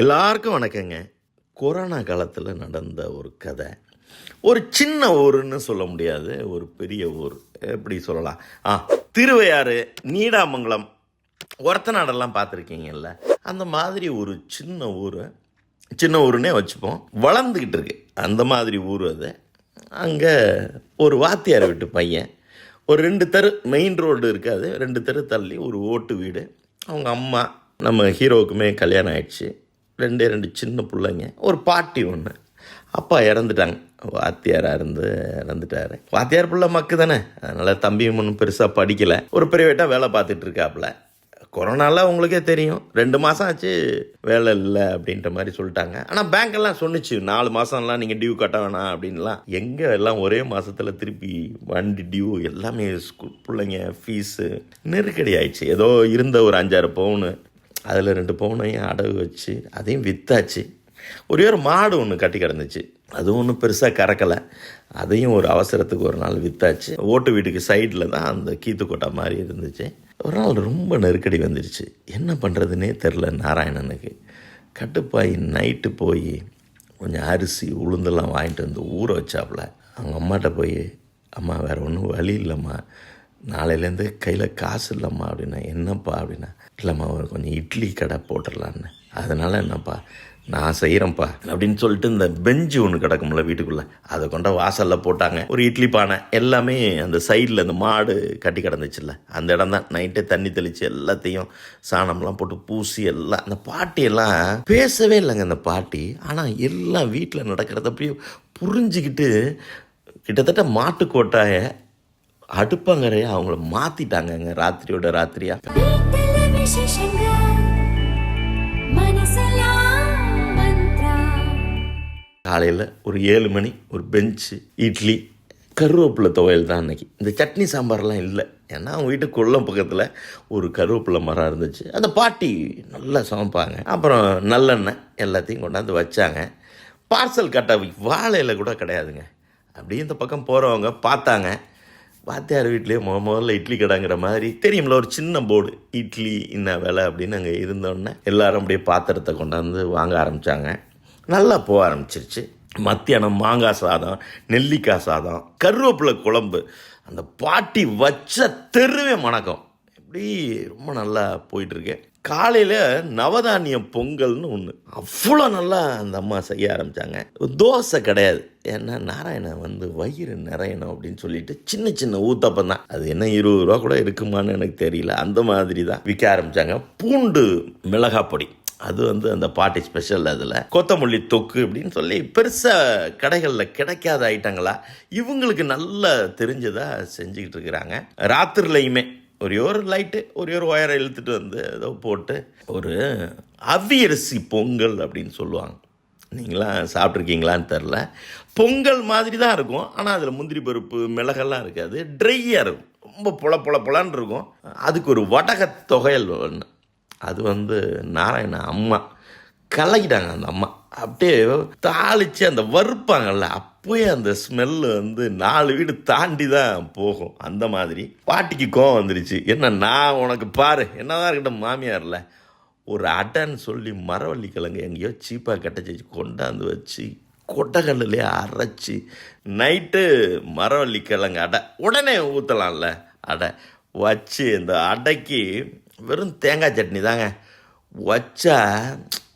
எல்லாருக்கும் வணக்கங்க. கொரோனா காலத்தில் நடந்த ஒரு கதை. ஒரு சின்ன ஊருன்னு சொல்ல முடியாது. ஒரு பெரிய ஊர். எப்படி சொல்லலாம்? ஆ திருவையாறு நீடாமங்கலம் ஒரத்தநாடெல்லாம் பார்த்துருக்கீங்கல்ல? அந்த மாதிரி ஒரு சின்ன ஊர். சின்ன ஊருன்னே வச்சுப்போம். வளர்ந்துக்கிட்டு இருக்கு. அந்த மாதிரி ஊர் அது. அங்கே ஒரு வாத்தியார் வீட்டு பையன். ஒரு ரெண்டு தெரு மெயின் ரோடு இருக்காது. ரெண்டு தெரு தள்ளி ஒரு ஓட்டு வீடு. அவங்க அம்மா நம்ம ஹீரோவுக்குமே கல்யாணம் ஆயிடுச்சு. ரெண்டே ரெண்டு சின்ன பிள்ளைங்க ஒரு பாட்டி ஒன்று அப்பா இறந்துட்டாங்க. வாத்தியாராக இருந்து இறந்துட்டாரு. வாத்தியார் பிள்ளை மக்கு தானே. அதனால் தம்பியும் ஒன்றும் பெருசாக படிக்கலை. ஒரு பிரைவேட்டாக வேலை பார்த்துட்டு இருக்காப்புல. கொரோனாலாம் உங்களுக்கே தெரியும். ரெண்டு மாதம் ஆச்சு வேலை இல்லை அப்படின்ற மாதிரி சொல்லிட்டாங்க. ஆனால் பேங்க்கெல்லாம் சொன்னிச்சு சொன்னுச்சு நாலு மாதம்லாம் நீங்கள் டியூ கட்ட வேணாம் அப்படின்லாம் எங்கே எல்லாம் ஒரே மாதத்தில் திருப்பி வண்டி டியூ எல்லாமே ஸ்கூல் பிள்ளைங்க ஃபீஸு நெருக்கடி ஆயிடுச்சு. ஏதோ இருந்த ஒரு அஞ்சாறு பவுனு. அதில் ரெண்டு பவுனையும் அடகு வச்சு அதையும் விற்றாச்சு ஒரே ஒரு மாடு ஒன்று கட்டி கிடந்துச்சு. அதுவும் ஒன்றும் பெருசாக கறக்கலை. அதையும் ஒரு அவசரத்துக்கு ஒரு நாள் விற்றாச்சு ஓட்டு வீட்டுக்கு சைடில் தான் அந்த கீத்து கொட்டை மாதிரி இருந்துச்சு. ஒரு நாள் ரொம்ப நெருக்கடி வந்துடுச்சு என்ன பண்ணுறதுனே தெரில நாராயணனுக்கு. கட்டுப்பாய் நைட்டு போய் கொஞ்சம் அரிசி உளுந்தெல்லாம் வாங்கிட்டு வந்து ஊற வச்சாப்புல. அவங்க அம்மாட்ட போய் அம்மா வேறு ஒன்றும் வழி இல்லைம்மா. நாளையிலேருந்து கையில் காசு இல்லைம்மா அப்படின்னா என்னப்பா அப்படின்னா இல்லைம்மா ஒரு கொஞ்சம் இட்லி கடை போட்டுடலான்னு. அதனால் என்னப்பா நான் செய்கிறேன்ப்பா அப்படின்னு சொல்லிட்டு இந்த பெஞ்சு ஒன்று கிடக்கும்ல வீட்டுக்குள்ளே அதை கொண்ட வாசலில் போட்டாங்க. ஒரு இட்லி பானை எல்லாமே அந்த சைடில் அந்த மாடு கட்டி கிடந்துச்சுல்ல அந்த இடம் தான். நைட்டே தண்ணி தெளித்து எல்லாத்தையும் சாணம்லாம் போட்டு பூசி எல்லாம் அந்த பாட்டியெல்லாம் பேசவே இல்லைங்க அந்த பாட்டி. ஆனால் எல்லாம் வீட்டில் நடக்கிறத அப்படியே புரிஞ்சுக்கிட்டு கிட்டத்தட்ட மாட்டுக்கோட்டாய அடுப்பங்கரையை அவங்கள மாற்றிட்டாங்கங்க ராத்திரியோட ராத்திரியா. வீட்டில விசேஷங்க மனசெல்லாம் மந்த்ரா. காலையில் ஒரு ஏழு மணி ஒரு பெஞ்சு இட்லி கருவேப்பிலை துவையல் தான் அன்னைக்கு. இந்த சட்னி சாம்பார்லாம் இல்லை. ஏன்னா அவங்க வீட்டு கொல்லம் பக்கத்தில் ஒரு கருவேப்பிலை மரம் இருந்துச்சு. அந்த பாட்டி நல்லா சமைப்பாங்க. அப்புறம் நல்லெண்ணெய் எல்லாத்தையும் கொண்டாந்து வச்சாங்க. பார்சல் கட்ட வாழையில கூட கிடையாதுங்க. அப்படியே இந்த பக்கம் போகிறவங்க பார்த்தாங்க. வாத்தியார் வீட்லேயே முத முதல்ல இட்லி கடைங்கிற மாதிரி. தெரியும்ல ஒரு சின்ன போர்டு இட்லி என்ன வேலை அப்படின்னு அங்கே இருந்தோடனே எல்லாரும் அப்படியே பாத்திரத்தை கொண்டாந்து வாங்க ஆரம்பித்தாங்க நல்லா போக ஆரம்பிச்சிருச்சு. மத்தியானம் மாங்காய் சாதம் நெல்லிக்காய் சாதம் கருவேப்பிலை குழம்பு அந்த பாட்டி வச்ச தெருவே மணக்கம். இப்படி ரொம்ப நல்லா போயிட்டுருக்கு காலையில் நவதானியம் பொங்கல்னு ஒன்று அவ்வளோ நல்லா அந்த அம்மா செய்ய ஆரம்பித்தாங்க தோசை கிடையாது. ஏன்னா நாராயணன் வந்து வயிறு நிறையணும் அப்படின்னு சொல்லிட்டு சின்ன சின்ன ஊத்தப்பம் தான். அது என்ன இருபது ரூபா கூட இருக்குமான்னு எனக்கு தெரியல. அந்த மாதிரி தான் விற்க ஆரம்பித்தாங்க பூண்டு மிளகாய் பொடி. அது வந்து அந்த பாட்டி ஸ்பெஷல் அதில். கொத்தமல்லி தொக்கு அப்படின்னு சொல்லி பெருசாக கடைகளில் கிடைக்காத ஐட்டங்களா இவங்களுக்கு நல்லா தெரிஞ்சதாக செஞ்சுக்கிட்டு இருக்கிறாங்க. ராத்திரிலையுமே ஒரே ஒரு லைட்டு ஒரே ஒரு ஒயரை இழுத்துட்டு வந்து ஏதோ போட்டு ஒரு அவியரிசி பொங்கல் அப்படின்னு சொல்லுவாங்க. நீங்களாம் சாப்பிட்ருக்கீங்களான்னு தெரில பொங்கல் மாதிரி தான் இருக்கும். ஆனால் அதில் முந்திரி பருப்பு மிளகெல்லாம் இருக்காது. ட்ரையாக இருக்கும். ரொம்ப புல புல பொலன்னு இருக்கும். அதுக்கு ஒரு வடக தொகையல் ஒன்று அது வந்து நாராயண அம்மா. கலக்கிட்டாங்க அந்த அம்மா. அப்படியே தாளித்து அந்த வறுப்பாங்கல்ல அப்போயே அந்த ஸ்மெல்லு வந்து நாலு வீடு தாண்டி தான் போகும். அந்த மாதிரி பாட்டிக்கு கோவம் வந்துருச்சு. என்ன நான் உனக்கு பாரு என்னதான் இருக்கட்டும் மாமியார்ல. ஒரு அடைன்னு சொல்லி மரவள்ளி கிழங்கு எங்கேயோ சீப்பாக கட்டச்சி கொண்டாந்து வச்சு கொட்டக்கல்லுலேயே அரைச்சி நைட்டு மரவள்ளி கிழங்கு அடை உடனே ஊற்றலாம்ல அடை வச்சு இந்த அடைக்கு வெறும் தேங்காய் சட்னி தாங்க. வச்சா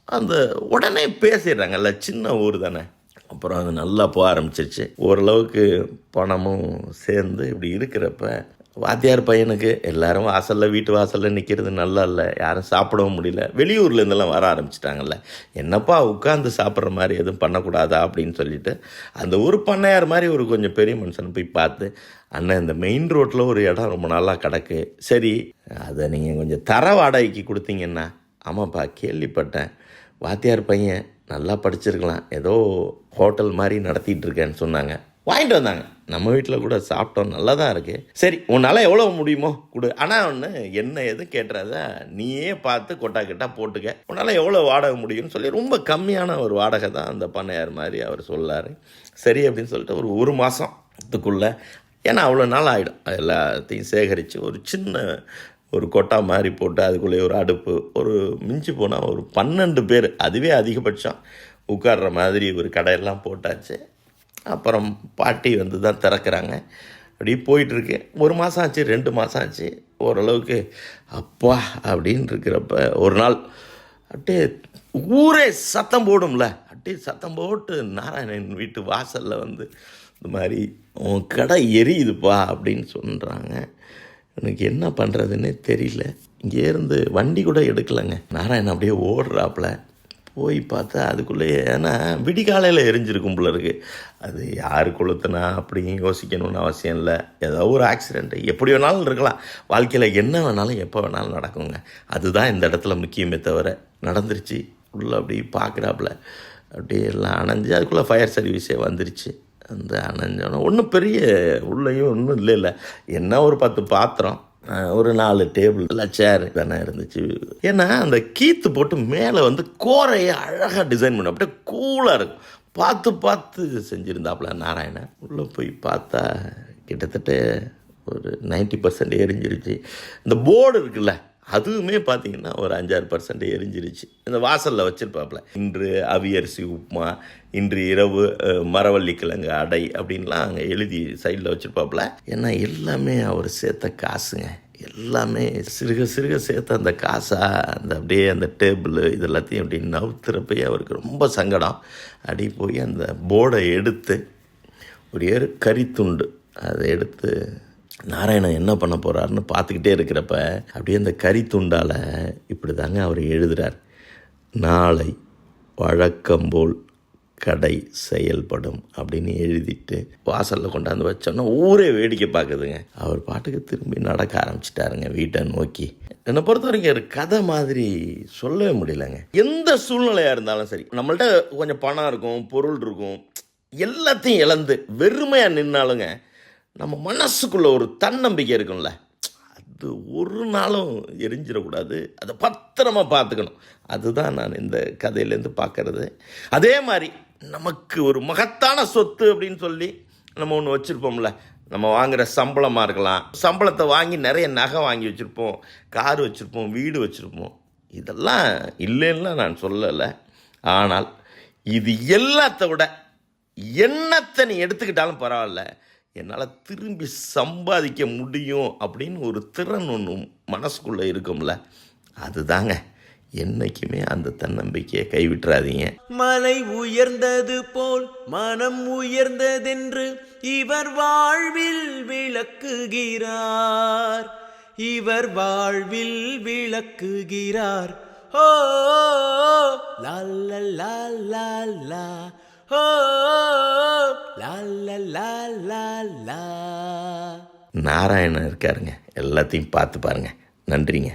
அந்த உடனே பேசிடுறாங்கல்ல சின்ன ஊர் தானே. அப்புறம் அது நல்லா போக ஆரம்பிச்சிருச்சு. ஓரளவுக்கு பணமும் சேர்ந்து இப்படி இருக்கிறப்ப வாத்தியார் பையனுக்கு எல்லாரும் வாசலில் வீட்டு வாசலில் நிற்கிறது நல்லா இல்லை. யாரும் சாப்பிடவும் முடியல. வெளியூர்ல இருந்தெல்லாம் வர ஆரம்பிச்சிட்டாங்கல்ல. என்னப்பா உட்காந்து சாப்பிட்ற மாதிரி எதுவும் பண்ணக்கூடாதா அப்படின்னு சொல்லிட்டு அந்த ஊர் பண்ணையார் மாதிரி ஒரு கொஞ்சம் பெரிய மனுஷனை போய் பார்த்து அண்ணன் இந்த மெயின் ரோட்டில் ஒரு இடம் ரொம்ப நாளாக கிடக்கு. சரி அதை நீங்கள் கொஞ்சம் தர வாடகைக்கு கொடுத்தீங்கன்னா. ஆமாப்பா கேள்விப்பட்டேன். வாத்தியார் பையன் நல்லா படிச்சிருக்கலாம். ஏதோ ஹோட்டல் மாதிரி நடத்திட்டு இருக்கேன்னு சொன்னாங்க. வாங்கிட்டு வந்தாங்க. நம்ம வீட்டில் கூட சாப்பிட்டோம். நல்லா தான் இருக்குது சரி உன்னால் எவ்வளோ முடியுமோ கொடு. ஆனால் ஒன்று என்ன எதுவும் கேட்டுறத. நீயே பார்த்து கொட்டா கிட்டா போட்டுக்க. உன்னால் எவ்வளோ வாடகை முடியும்னு சொல்லி ரொம்ப கம்மியான ஒரு வாடகை தான் அந்த பண்ணையார் மாதிரி அவர் சொல்லார். சரி அப்படின்னு சொல்லிட்டு ஒரு ஒரு மாதத்துக்குள்ளே ஏன்னா அவ்வளோ நாள் ஆகிடும் எல்லாத்தையும் சேகரித்து ஒரு சின்ன ஒரு கொட்டா மாதிரி போட்டு அதுக்குள்ளே ஒரு அடுப்பு ஒரு மிஞ்சி போனால் ஒரு பன்னெண்டு பேர் அதுவே அதிகபட்சம். உட்கார்ற மாதிரி ஒரு கடையெல்லாம் போட்டாச்சு. அப்புறம் பாட்டி வந்து தான் திறக்கிறாங்க. அப்படியே போயிட்டுருக்கு. ஒரு மாதம் ஆச்சு ரெண்டு மாதம் ஆச்சு. ஓரளவுக்கு அப்பா அப்படின்னு இருக்கிறப்ப ஒரு நாள் அப்படியே ஊரே சத்தம் போடும்ல. அப்படியே சத்தம் போட்டு நாராயணன் வீட்டு வாசலில் வந்து இந்த மாதிரி உன் கடை எரியுதுப்பா அப்படின்னு சொல்கிறாங்க எனக்கு என்ன பண்ணுறதுன்னே தெரியல. இங்கேருந்து வண்டி கூட எடுக்கலைங்க. நாராயணன் அப்படியே ஓடுறாப்புல. போய் பார்த்தா அதுக்குள்ளே ஏன்னா விடிகாலையில் எரிஞ்சிருக்கும் போல இருக்கு. அது யார் கொளுத்துனா? அப்படின்னு யோசிக்கணும்னு அவசியம் இல்லை. ஏதோ ஒரு ஆக்சிடெண்ட் எப்படி வேணாலும் இருக்கலாம். வாழ்க்கையில் என்ன வேணாலும் எப்போ வேணாலும் நடக்குங்க. அதுதான் இந்த இடத்துல முக்கியமே தவிர நடந்துருச்சு. உள்ளே அப்படி பார்க்குறாப்புல அப்படியே எல்லாம் அணைஞ்சு அதுக்குள்ளே ஃபயர் சர்வீஸே வந்துருச்சு. அந்த அணைஞ்சோன்னா ஒன்றும் பெரிய உள்ளேயும் ஒன்றும் இல்லை இல்லை என்ன ஒரு பத்து பாத்திரம் ஒரு நாலு டேபிள் எல்லாம் சேர் தானே இருந்துச்சு. ஏன்னா அந்த கீத்து போட்டு மேலே வந்து கோரையை அழகாக டிசைன் பண்ண. அப்படியே கூலாக இருக்கும். பார்த்து பார்த்து செஞ்சுருந்தாப்புல நாராயணன். உள்ளே போய் பார்த்தா கிட்டத்தட்ட ஒரு 90% பர்சன்ட் எரிஞ்சிருச்சு. இந்த போர்டு இருக்குல்ல அதுவுமே பார்த்தீங்கன்னா ஒரு அஞ்சாறு பர்சன்ட் எரிஞ்சிருச்சு. இந்த வாசலில் வச்சுருப்பாப்புல. இன்று அவியரிசி உப்புமா இன்று இரவு மரவள்ளி கிழங்கு அடை அப்படின்லாம் அங்கே எழுதி சைடில் வச்சுருப்பாப்புல. ஏன்னா எல்லாமே அவர் சேர்த்த காசுங்க. எல்லாமே சிறுக சிறுக சேர்த்த அந்த காசா அந்த அப்படியே அந்த டேபிள் இது எல்லாத்தையும் அப்படி நவுத்துறப்பயே அவருக்கு ரொம்ப சங்கடம். அப்படி போய் அந்த போர்டை எடுத்து ஒரு ஏறு கரித்துண்டு அதை எடுத்து நாராயணன் என்ன பண்ண போகிறாருன்னு பார்த்துக்கிட்டே இருக்கிறப்ப அப்படியே அந்த கரித்துண்டால் இப்படி தாங்க அவர் எழுதுகிறார் நாளை வழக்கம்போல் கடை செயல்படும் அப்படின்னு எழுதிட்டு வாசலில் கொண்டாந்து வச்சோன்னா ஊரே வேடிக்கை பார்க்குதுங்க. அவர் பாட்டுக்கு திரும்பி நடக்க ஆரம்பிச்சிட்டாருங்க வீட்டை நோக்கி. என்னை பொறுத்த வரைக்கும் ஒரு கதை மாதிரி சொல்லவே முடியலங்க. எந்த சூழ்நிலையாக இருந்தாலும் சரி நம்மள்ட்ட கொஞ்சம் பணம் இருக்கும் பொருள் இருக்கும் எல்லாத்தையும் இழந்து வெறுமையாக நின்னாலுங்க நம்ம மனசுக்குள்ளே ஒரு தன்னம்பிக்கை இருக்கும்ல. அது ஒரு நாளும் எரிஞ்சிடக்கூடாது. அதை பத்திரமா பார்த்துக்கணும். அதுதான் நான் இந்த கதையிலேருந்து பார்க்கறது. அதே மாதிரி நமக்கு ஒரு மகத்தான சொத்து அப்படின்னு சொல்லி நம்ம ஒன்று வச்சுருப்போம்ல. நம்ம வாங்குகிற சம்பளமாக இருக்கலாம். சம்பளத்தை வாங்கி நிறைய நகை வாங்கி வச்சுருப்போம். கார் வச்சுருப்போம். வீடு வச்சுருப்போம். இதெல்லாம் இல்லைன்னா நான் சொல்லலை. ஆனால் இது எல்லாத்த விட என்னத்தை நீ எடுத்துக்கிட்டாலும் பரவாயில்ல. என்னால் திரும்பி சம்பாதிக்க முடியும் அப்படின்னு ஒரு திறன் ஒன்று மனசுக்குள்ளே இருக்கும்ல. அதுதாங்க. என்னைக்குமே அந்த தன்னம்பிக்கையை கைவிட்டுறாதீங்க. மலை உயர்ந்தது போல் மனம் உயர்ந்ததென்று இவர் வாழ்வில் விளக்குகிறார். இவர் வாழ்வில் விளக்குகிறார். ஓ லா லா லா லா லா நாராயணன் இருக்காருங்க. எல்லாத்தையும் பார்த்து பாருங்க. நன்றிங்க.